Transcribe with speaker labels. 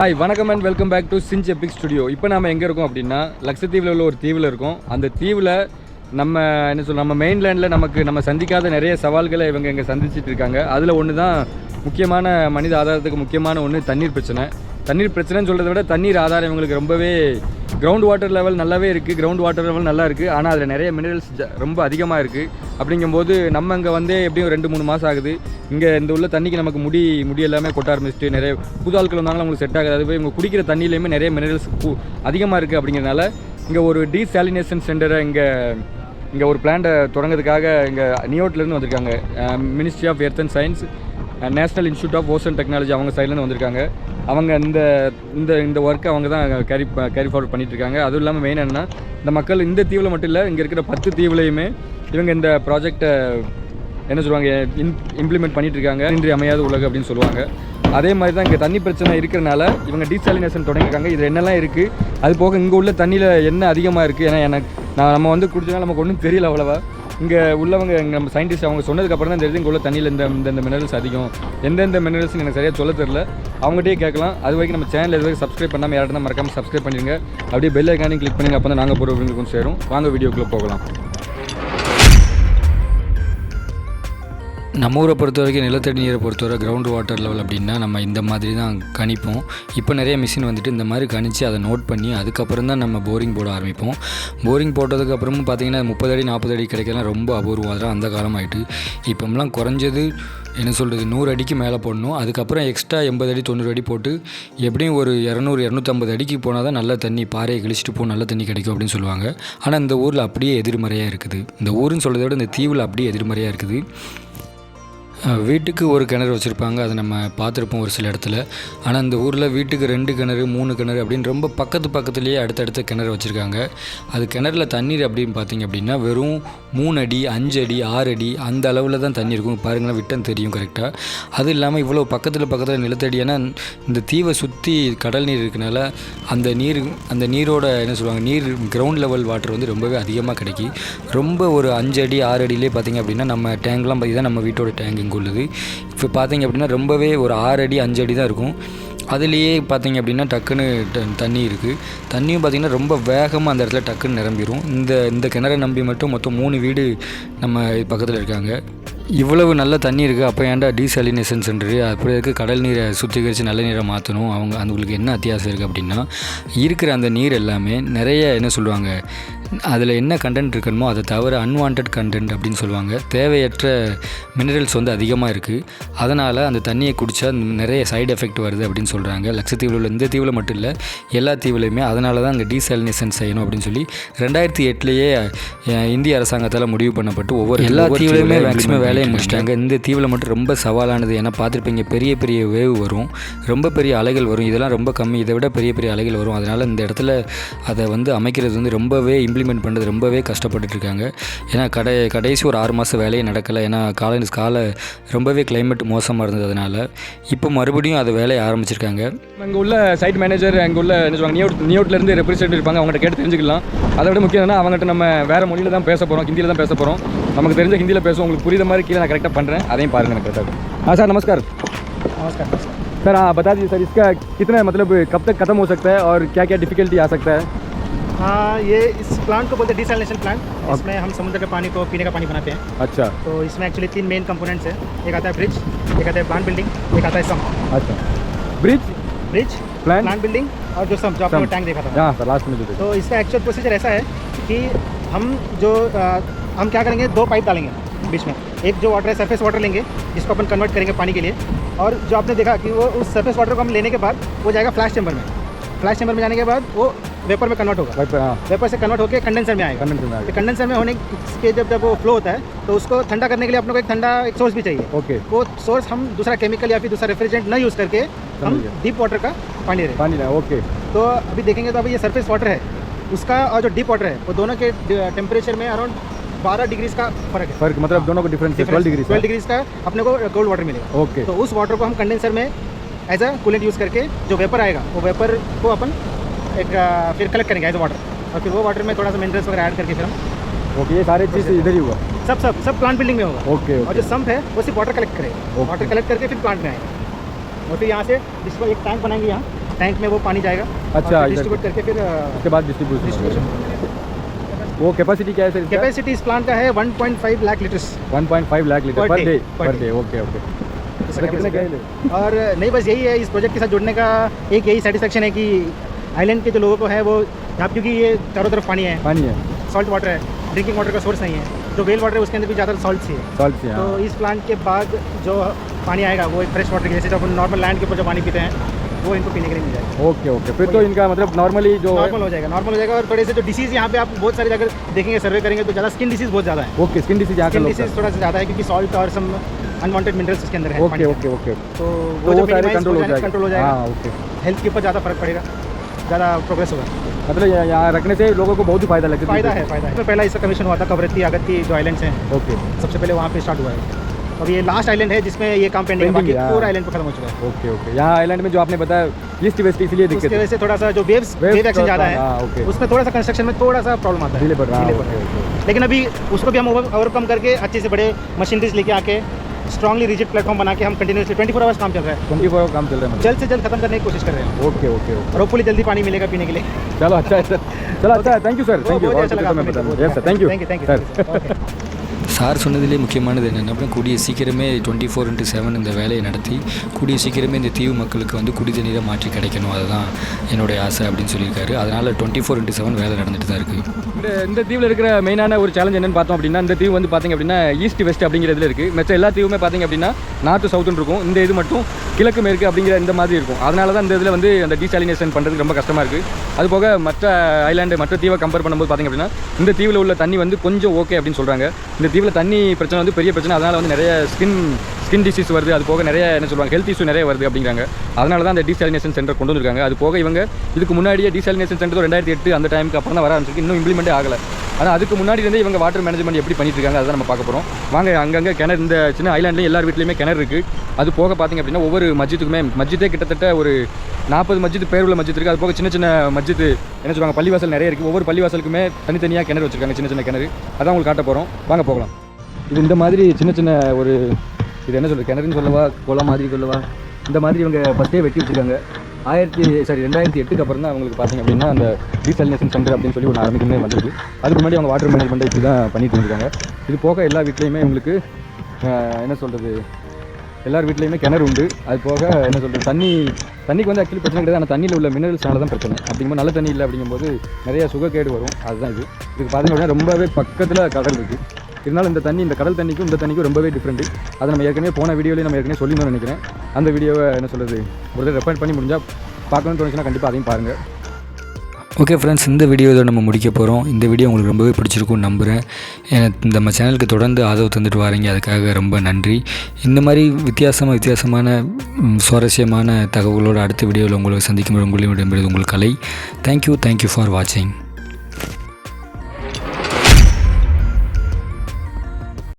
Speaker 1: Hi வணக்கம் and welcome back to Cinch Epic Studio இப்போ நம்ம எங்கே இருக்கோம் அப்படின்னா லட்சத்தீவில் உள்ள ஒரு தீவில் இருக்கோம். அந்த தீவில் நம்ம என்ன சொல்ல நம்ம மெயின்லேண்டில் நமக்கு நம்ம சந்திக்காத நிறைய சவால்களை இவங்க இங்கே சந்திச்சிட்டு இருக்காங்க. அதில் ஒன்று தான் முக்கியமான மனித ஆதாரத்துக்கு முக்கியமான ஒன்று தண்ணீர் பிரச்சனை. தண்ணீர் பிரச்சனைன்னு சொல்கிறத விட தண்ணீர் ஆதாரம் இவங்களுக்கு ரொம்பவே கிரவுண்ட் வாட்டர் லெவல் நல்லாவே இருக்குது கிரவுண்ட் வாட்டர் லெவல் நல்லா இருக்குது ஆனால் அதில் நிறைய மினரல்ஸ் ரொம்ப அதிகமாக இருக்குது அப்படிங்கும்போது நம்ம இங்கே வந்து எப்படியும் ரெண்டு மூணு மாதம் ஆகுது. இங்கே இந்த உள்ள தண்ணிக்கு நமக்கு முடி முடி எல்லாமே கொட்ட ஆரம்பிச்சிட்டு நிறைய புது ஆட்கள் வந்தாலும் அவங்களுக்கு செட் ஆகாது. அதுவே இவங்க குடிக்கிற தண்ணியிலையுமே நிறைய மினரல்ஸ் அதிகமாக இருக்குது அப்படிங்கிறனால இங்கே ஒரு டீசாலினேஷன் சென்டரை இங்கே இங்கே ஒரு பிளான்ட்டை தொடங்கிறதுக்காக இங்கே நியோட்லேருந்து வந்திருக்காங்க. Ministry of Earth and Science National Institute of Ocean Technology அவங்க சைட்லேருந்து வந்திருக்காங்க. அவங்க இந்த இந்த இந்த ஒர்க்கை அவங்க தான் கேரி கேரி ஃபார்வர்ட் பண்ணிட்டுருக்காங்க. அதுவும் இல்லாமல் மெயின் என்னன்னா இந்த மக்கள் இந்த தீவில் மட்டும் இல்லை இங்கே இருக்கிற பத்து தீவுலையுமே இவங்க இந்த ப்ராஜெக்டை என்ன சொல்லுவாங்க இம்ப்ளிமெண்ட் பண்ணிட்டு இருக்காங்க இன்றி அமையாத உலகம் அப்படின்னு சொல்லுவாங்க. அதே மாதிரி தான் இங்கே தண்ணி பிரச்சனை இருக்கிறனால இவங்க டீசாலினேஷன் தொடங்கியிருக்காங்க. இது என்னெல்லாம் இருக்குது அது போக இங்கே உள்ள தண்ணியில் என்ன அதிகமாக இருக்குது ஏன்னா எனக்கு நான் நம்ம வந்து குடிச்சதுனால நமக்கு ஒன்றும் தெரியல அவ்வளோவா. இங்கே உள்ளவங்க நம்ம சயின்டிஸ்ட் அவங்க சொன்னதுக்கப்புறம் தான் தெரியுது இங்கே உள்ள தண்ணியில் இந்த இந்த மினரல்ஸ் அதிகம். எந்தெந்த மினரல்ஸ் எனக்கு சரியாக சொல்ல தெரில அவங்ககிட்டயே கேட்கலாம். அது வரைக்கும் நம்ம சேனல் இது வரைக்கும் சப்ஸ்கிரைப் பண்ணாமல் யார்ட்டா மறக்காமல் சப்ஸ்கிரைப் பண்ணிடுங்க. அப்படியே பெல் ஐக்கானையும் கிளிக் பண்ணுங்க. அப்போ தான் நாங்கள் போகிறவங்களுக்கும் சேரும். வாங்க வீடியோக்குள்ளே போகலாம்.
Speaker 2: நம்ம ஊரை பொறுத்த வரைக்கும் நிலத்தடி நீரை பொறுத்தவரை கிரவுண்ட் வாட்டர் லெவல் அப்படின்னா நம்ம இந்த மாதிரி தான் கணிப்போம். இப்போ நிறைய மிஷின் வந்துட்டு இந்த மாதிரி கணிச்சு அதை நோட் பண்ணி அதுக்கப்புறம் தான் நம்ம போரிங் போட ஆரம்பிப்போம். போரிங் போட்டதுக்கப்புறமும் பார்த்திங்கன்னா பார்த்தீங்கன்னா முப்பது அடி நாற்பது அடி கிடைக்கலாம். ரொம்ப அபூர்வம். அந்த காலம் ஆயிட்டு. இப்போம்லாம் குறைஞ்சது என்ன சொல்கிறது நூறு அடிக்கு மேலே போடணும். அதுக்கப்புறம் எக்ஸ்ட்ரா எண்பது அடி தொண்ணூறு அடி போட்டு எப்படியும் ஒரு இரநூறு இரநூத்தம்பது அடிக்கு போனால் தான் நல்ல தண்ணி பாறையை கிழிச்சிட்டு போ நல்ல தண்ணி கிடைக்கும் அப்படின்னு சொல்லுவாங்க. ஆனால் இந்த ஊரில் அப்படியே எதிர்மறையாக இருக்குது. இந்த ஊருன்னு சொல்கிறத விட இந்த தீவில் அப்படியே எதிர்மறையாக இருக்குது. வீட்டுக்கு ஒரு கிணறு வச்சுருப்பாங்க. அதை நம்ம பார்த்துருப்போம் ஒரு சில இடத்துல. ஆனால் இந்த ஊரில் வீட்டுக்கு ரெண்டு கிணறு மூணு கிணறு அப்படின்னு ரொம்ப பக்கத்து பக்கத்துலேயே அடுத்தடுத்த கிணறு வச்சுருக்காங்க. அது கிணறுல தண்ணீர் அப்படின்னு பார்த்தீங்க அப்படின்னா வெறும் மூணு அடி அஞ்சு அடி ஆறு அடி அந்த அளவில் தான் தண்ணி இருக்கும். பாருங்களேன் விட்டம் தெரியும் கரெக்டாக அது இல்லாமல் இவ்வளோ பக்கத்தில் பக்கத்தில் நிலத்தடி ஏன்னா இந்த தீவை சுற்றி கடல் நீர் இருக்கனால அந்த நீர் அந்த நீரோட என்ன சொல்லுவாங்க நீர் கிரவுண்ட் லெவல் வாட்டர் வந்து ரொம்பவே அதிகமாக கிடைக்கி ரொம்ப ஒரு அஞ்சு அடி ஆறு அடியிலே பார்த்தீங்க அப்படின்னா நம்ம டேங்க்லாம் பார்த்தி நம்ம வீட்டோட டேங்க் உள்ளது இப்போ பார்த்தீங்க அப்படின்னா ரொம்பவே ஒரு ஆறு அடி அஞ்சு அடி தான் இருக்கும். அதுலேயே பார்த்தீங்க அப்படின்னா டக்குன்னு தண்ணி இருக்குது தண்ணியும் பார்த்திங்கன்னா ரொம்ப வேகமாக அந்த இடத்துல டக்குன்னு நிரம்பிடும் இந்த இந்த கிணறை நம்பி மட்டும் மொத்தம் மூணு வீடு நம்ம பக்கத்தில் இருக்காங்க. இவ்வளவு நல்ல தண்ணி இருக்குது அப்போ ஏன்டா டீசாலினேஷன் சென்டரு அப்படி இருக்க. கடல் நீரை சுத்திகரித்து நல்ல நீரை மாற்றணும் அவங்க அவங்களுக்கு என்ன அத்தியாசம் இருக்குது அப்படின்னா இருக்கிற அந்த நீர் எல்லாமே நிறைய என்ன சொல்லுவாங்க அதில் என்ன கண்டென்ட் இருக்கணுமோ அதை தவிர அன்வான்ட் கண்டென்ட் அப்படின்னு சொல்லுவாங்க. தேவையற்ற மினரல்ஸ் வந்து அதிகமாக இருக்குது அதனால் அந்த தண்ணியை குடித்தா நிறைய சைடு எஃபெக்ட் வருது அப்படின்னு சொல்கிறாங்க லட்சத்தீவில் உள்ள இந்த தீவில் மட்டும் இல்லை எல்லா தீவுலையுமே அதனால தான் அங்கே டீசாலினேஷன் செய்யணும் அப்படின்னு சொல்லி ரெண்டாயிரத்தி எட்டுலேயே இந்திய அரசாங்கத்தால் முடிவு பண்ணப்பட்டு ஒவ்வொரு எல்லா தீவுலையுமே மேக்ஸிமம் வேலையை முடிச்சிட்டாங்க. இந்த தீவில் மட்டும் ரொம்ப சவாலானது ஏன்னா பார்த்துருப்பீங்க பெரிய பெரிய வேவ் வரும். ரொம்ப பெரிய அலைகள் வரும். இதெல்லாம் ரொம்ப கம்மி. இதை விட பெரிய பெரிய அலைகள் வரும். அதனால் இந்த இடத்துல அதை வந்து அமைக்கிறது வந்து ரொம்பவே இம்ப்ளிமெண்ட் பண்ணுறது ரொம்பவே கஷ்டப்பட்டுட்டு இருக்காங்க ஏன்னா கடை கடைசி ஒரு ஆறு மாதம் வேலையே நடக்கலை ஏன்னா கால கால ரொம்பவே climate மோசமாக இருந்தது அதனால் இப்போ மறுபடியும் அதை வேலையை ஆரம்பிச்சிருக்காங்க
Speaker 1: இங்கே உள்ள சைட் மேனேஜர் அங்கே உள்ள என்ன சொல்லுவாங்க நியோட் நியோட்லேருந்து ரெப்ரசன்ட் இருப்பாங்க அவங்ககிட்ட கேட்டு தெரிஞ்சுக்கலாம் அதை விட முக்கியம் என்னன்னா அவங்ககிட்ட நம்ம வேறு மொழியில் தான் பேச போகிறோம் ஹிந்தியில் தான் பேச போகிறோம் நமக்கு தெரிஞ்ச ஹிந்தியில் பேசுவோம் உங்களுக்கு புரியுற மாதிரி கீழே நான் கரெக்டாக பண்ணுறேன் அதையும் பாருங்கள் எனக்கு கரெக்டாக हाँ सर नमस्कार
Speaker 3: नमस्कार नमस्कार
Speaker 1: सर हाँ बता दीजिए सर इसका कितना मतलब कब तक ख़त्म हो सकता है और क्या क्या डिफिकल्टी आ सकता है
Speaker 3: हाँ ये इस प्लांट को बोलते हैं डिसैलिनेशन प्लांट इसमें हम समुद्र के पानी को पीने का पानी बनाते हैं।
Speaker 1: अच्छा।
Speaker 3: तो इसमें एक्चुअली तीन मेन कंपोनेंट्स हैं। एक आता है ब्रिज एक आता है प्लांट बिल्डिंग एक आता है सम
Speaker 1: अच्छा। Bridge
Speaker 3: bridge
Speaker 1: Plant?
Speaker 3: Plant building और जो सम जो आपने टैंक देखा था।
Speaker 1: हाँ लास्ट में जो
Speaker 3: तो इसका एक्चुअल प्रोसीजर ऐसा है कि हम जो हम क्या करेंगे दो पाइप डालेंगे बीच में। एक जो वाटर है सरफेस वाटर लेंगे जिसको अपन कन्वर्ट करेंगे पानी के लिए। और जो आपने देखा कि वो उस सरफेस वाटर को हम लेने के बाद वो जाएगा फ्लैश चैम्बर में। फ्लैश चैम्बर में जाने के बाद वो वेपर में कन्वर्ट होगा।
Speaker 1: Right, हाँ।
Speaker 3: वेपर से कन्वर्ट होकर कंडेंसर में आएगा।
Speaker 1: कंडेंसर में आ
Speaker 3: तो कंडेंसर में होने के जब जब वो फ्लो होता है तो उसको ठंडा करने के लिए अपने को एक ठंडा एक सोर्स भी चाहिए।
Speaker 1: ओके
Speaker 3: वो सोर्स हम दूसरा केमिकल या फिर दूसरा रेफ्रिजरेंट न यूज़ करके हम डीप वाटर का पानी रहे
Speaker 1: पानी ना ओके
Speaker 3: तो अभी देखेंगे तो अभी ये सरफेस वाटर है। उसका और जो डीप वाटर है वो दोनों के टेम्परेचर में अराउंड 12 डिग्रीज का फ़र्क है।
Speaker 1: फ़र्क मतलब दोनों को डिफरेंस है ट्वेल्व डिग्री
Speaker 3: ट्वेल्व डिग्रीज का अपने को कोल्ड वाटर मिलेगा।
Speaker 1: ओके
Speaker 3: तो उस वाटर को हम कंडेंसर में एज अ कूलेंट यूज़ करके जो वेपर आएगा वो वेपर को अपन एक फिर कलेक्ट करेंगे एज वाटर और फिर वो वाटर में थोड़ा सा मिनरल्स वगैरह ऐड करके फिर हम
Speaker 1: ओके ये सारे चीज़ इधर ही हुआ?
Speaker 3: सब सब सब प्लांट बिल्डिंग में होगा।
Speaker 1: ओके
Speaker 3: और जो सम्प है वो सिर्फ़ वाटर कलेक्ट करेगा। वाटर कलेक्ट करके फिर प्लांट में आएगा। और फिर यहाँ से जिसको एक टैंक बनाएँगे यहाँ टैंक में वो पानी जाएगा।
Speaker 1: अच्छा,
Speaker 3: डिस्ट्रीब्यूट करके फिर
Speaker 1: उसके बाद डिस्ट्रीब्यूशन वो कैपेसिटी क्या है सर
Speaker 3: कैपेसिटी इस प्लांट का है 1.5 lakh litres
Speaker 1: 1.5 lakh litre
Speaker 3: per day per day
Speaker 1: okay
Speaker 3: okay. और नहीं बस यही है इस प्रोजेक्ट के साथ जुड़ने का एक यही सेटिस्फेक्शन है कि आइलैंड के जो लोगों को है वो यहाँ क्योंकि ये चारों तरफ़ पानी है।
Speaker 1: पानी है
Speaker 3: सॉल्ट वाटर है ड्रिंकिंग वाटर का सोर्स नहीं है। जो वेल वाटर है उसके अंदर भी ज़्यादा सॉल्ट ही है।
Speaker 1: सॉल्ट से
Speaker 3: तो
Speaker 1: हाँ।
Speaker 3: इस प्लांट के बाद जो पानी आएगा वो एक फ्रेश वाटर के जैसे जब नॉर्मल लैंड के ऊपर जो पानी पीते हैं वो इनको पीने के लिए मिल जाएगा।
Speaker 1: ओके ओके फिर तो इनका मतलब नॉर्मली जो
Speaker 3: नॉर्मल हो जाएगा नॉर्मल हो जाएगा और थोड़े से जो डिसीज़ यहाँ पे आप बहुत सारे अगर देखेंगे सर्वे करेंगे तो ज़्यादा स्किन डिसीज़ बहुत ज़्यादा है।
Speaker 1: ओके स्किन डिसीज यहाँ
Speaker 3: स्किन डिसीज़ थोड़ा सा ज़्यादा है क्योंकि सॉल्ट और सम अनवांटेड मिनरल्स उसके अंदर है
Speaker 1: ओके ओके ओके
Speaker 3: तो
Speaker 1: तो
Speaker 3: वो
Speaker 1: सारे कंट्रोल हो
Speaker 3: जाएगा कंट्रोल हो जाएगा।
Speaker 1: हाँ ओके
Speaker 3: हेल्थ के ऊपर ज़्यादा फ़र्क पड़ेगा। ज़्यादा प्रोग्रेस होगा।
Speaker 1: मतलब यहाँ- रखने से लोगों को बहुत ही फ़ायदा लगता है।
Speaker 3: फ़ायदा है फ़ायदा है। इसमें पहला इसका कमीशन हुआ था कवरत्ती अगत्ती जो आइलैंड्स हैं।
Speaker 1: ओके
Speaker 3: सबसे पहले वहाँ पे स्टार्ट हुआ है। अब ये लास्ट आइलैंड है जिसमें ये काम पेंडिंग है बाकी
Speaker 1: है, हाँ।
Speaker 3: पूरा आइलैंड पे खत्म हो चुका है।
Speaker 1: ओके ओके यहाँ आइलैंड में जो आपने बताया ईस्ट वेस्ट इसलिए दिक्कत है।
Speaker 3: वजह से थोड़ा सा जो वेव्स वेव एक्शन ज़्यादा
Speaker 1: हाँ,
Speaker 3: है उसमें थोड़ा सा कंस्ट्रक्शन में थोड़ा सा प्रॉब्लम आता है।
Speaker 1: है
Speaker 3: है। लेकिन अभी उसको भी हम ओवरकम करके अच्छे से बड़े मशीनरीज लेके आके स्ट्रांगली रिजिट प्लेटफॉर्म बना के हम कंटिन्यूसली ट्वेंटी फोर आवर्स काम चल रहे हैं।
Speaker 1: ट्वेंटी फोर काम चल रहा है मतलब।
Speaker 3: जल्द से जल्द खत्म करने की कोशिश कर। रहे हैं
Speaker 1: ओके ओके।
Speaker 3: और होपफुली जल्दी पानी मिलेगा पीने के लिए।
Speaker 1: चलो अच्छा है सर। चलो अच्छा है। Thank you sir thank
Speaker 3: you thank you
Speaker 1: thank
Speaker 3: you sir
Speaker 2: sir சொன்னதிலே முக்கியமானது என்னென்னா கூடிய சீக்கிரமே டுவெண்ட்டி ஃபோர் இன்ட்டு செவன் இந்த வேலையை நடத்தி கூடிய சீக்கிரமே இந்த தீவு மக்களுக்கு வந்து குடி மாற்றி கிடைக்கணும். அதுதான் என்னுடைய ஆசை அப்படின்னு சொல்லியிருக்காரு. அதனால் டுவெண்ட்டி ஃபோர் இன்ட்டு செவன் வேலை நடந்துட்டு தான் இருக்குது
Speaker 1: இந்த இந்த தீவில் இருக்கிற மெயினான ஒரு சேலஞ்ச் என்னென்னு பார்த்தோம் அப்படின்னா இந்த தீவு வந்து பார்த்தீங்க அப்படின்னா ஈஸ்ட் வெஸ்ட் அப்படிங்கிறதுல இருக்குது மற்ற எல்லா தீவுமே பார்த்தீங்க அப்படின்னா நார்த்து சவுத்துன்னு இருக்கும். இந்த இது மட்டும் கிழக்கு மேற்கு அப்படிங்கிற இந்த மாதிரி இருக்கும். அதனால தான் இந்த இதில் வந்து அந்த டீசாலினேஷன் பண்ணுறதுக்கு ரொம்ப கஷ்டமாக இருக்குது அது போக மற்ற ஐலாண்டு மற்ற தீவை கம்பேர் பண்ணும்போது பார்த்தீங்க அப்படின்னா இந்த தீவில் உள்ள தண்ணி வந்து கொஞ்சம் ஓகே அப்படின்னு சொல்கிறாங்க இந்த தீவில் தண்ணி பிரச்சனை வந்து பெரிய பிரச்சனை. அதனால் வந்து நிறைய ஸ்கின் ஸ்கின் டிசீஸ் வருது. அது போக நிறைய என்ன சொல்லுவாங்க ஹெல்த் இஷ்யூ நிறைய வருது அப்படிங்கிறாங்க. அதனால தான் அந்த டீசாலினேஷன் சென்டர் கொண்டு வந்திருக்காங்க. அது போக இவங்க இதுக்கு முன்னாடியே டீசாலினேஷன் சென்டர் ரெண்டாயிரத்தி எட்டு அந்த டைமுக்கு அப்புறம் தான் வர ஆரம்பிச்சிருக்கு. இன்னும் இம்ப்ளிமெண்ட்டே ஆகலை. ஆனால் அதுக்கு முன்னாடி இருந்தே இவங்க வாட்டர் மேனேஜ்மெண்ட் எப்படி பண்ணிட்டு இருக்காங்க அதை நம்ம பார்க்க போகிறோம் வாங்க அங்கங்கே கிணறு இந்த சின்ன ஐலாண்ட்லேயும் எல்லார் வீட்லேயுமே கிணறு இருக்குது அது போக பார்த்தீங்க அப்படின்னா ஒவ்வொரு மஸ்ஜித்துக்குமே மஸ்ஜிதே கிட்டத்தட்ட ஒரு நாற்பது மஸ்ஜித் பேர் உள்ள மஸ்ஜித் இருக்குது அது போக சின்ன சின்ன மஸ்ஜித் என்ன சொல்லுவாங்க பள்ளிவாசல் நிறைய இருக்குது ஒவ்வொரு பள்ளிவாசலுக்குமே தனித்தனியாக கிணறு வச்சிருக்காங்க சின்ன சின்ன கிணறு. அதான் உங்களுக்கு காட்ட போகிறோம் வாங்க போகலாம். இது இந்த மாதிரி சின்ன சின்ன ஒரு இது என்ன சொல்கிறது கிணறுன்னு சொல்லவா குளம் மாதிரி சொல்லவா இந்த மாதிரி இவங்க ஃபஸ்ட்டே வெட்டி வச்சிருக்காங்க. ஆயிரத்தி சாரி ரெண்டாயிரத்தி எட்டுக்கு அப்புறம் தான் அவங்களுக்கு பார்த்தீங்க அப்படின்னா அந்த டீசாலினேஷன் சென்டர் அப்படின்னு சொல்லி ஒன்று ஆரம்பிக்கணுமே வந்திருக்கு அதுக்கு முன்னாடி அவங்க வாட்டர் மேனேஜ்மெண்ட் இப்படி தான் பண்ணிட்டு இருக்காங்க இது போக எல்லா வீட்லேயுமே உங்களுக்கு என்ன சொல்கிறது எல்லார் வீட்லேயுமே கிணறு உண்டு. அது போக என்ன சொல்கிறது தண்ணி தண்ணிக்கு வந்து ஆக்சுவலி பிரச்சனை கிடையாது. ஆனால் தண்ணியில் உள்ள மினரல்ஸ்னால தான் பிரச்சனை. அப்படிங்கும்போது நல்ல தண்ணி இல்லை அப்படிங்கும்போது நிறையா சுகக்கேடு வரும். அதுதான் இது. இதுக்கு பார்த்தீங்கன்னா அப்படின்னா ரொம்பவே பக்கத்தில் கடல் இருக்குது இருந்தாலும் இந்த தண்ணி இந்த கடல் தண்ணிக்கும் இந்த தண்ணிக்கும் ரொம்பவே டிஃப்ரெண்ட் அதை நம்ம ஏற்கனவே போன வீடியோலேயே நம்ம ஏற்கனவே சொல்லியிருந்தோம்னு நினைக்கிறேன். அந்த வீடியோவை என்ன சொல்கிறது ஒரு தடவை ரெஃபர் பண்ணி முடிஞ்சால் பார்க்கணும்னு தோணுச்சுன்னா கண்டிப்பாக அதையும் பாருங்கள்
Speaker 2: ஓகே ஃப்ரெண்ட்ஸ் இந்த வீடியோ இதை நம்ம முடிக்க போகிறோம் இந்த வீடியோ உங்களுக்கு ரொம்பவே பிடிச்சிருக்கும்னு நம்புகிறேன் இந்த நம்ம சேனலுக்கு தொடர்ந்து ஆதரவு தந்துட்டு வரீங்க. அதுக்காக ரொம்ப நன்றி. இந்த மாதிரி வித்தியாசமாக வித்தியாசமான சுவாரஸ்யமான தகவலோடு அடுத்த வீடியோவில் உங்களை சந்திக்கும் உங்களிடம் உங்களுக்கு கலை. தேங்க்யூ தேங்க்யூ ஃபார் வாட்சிங்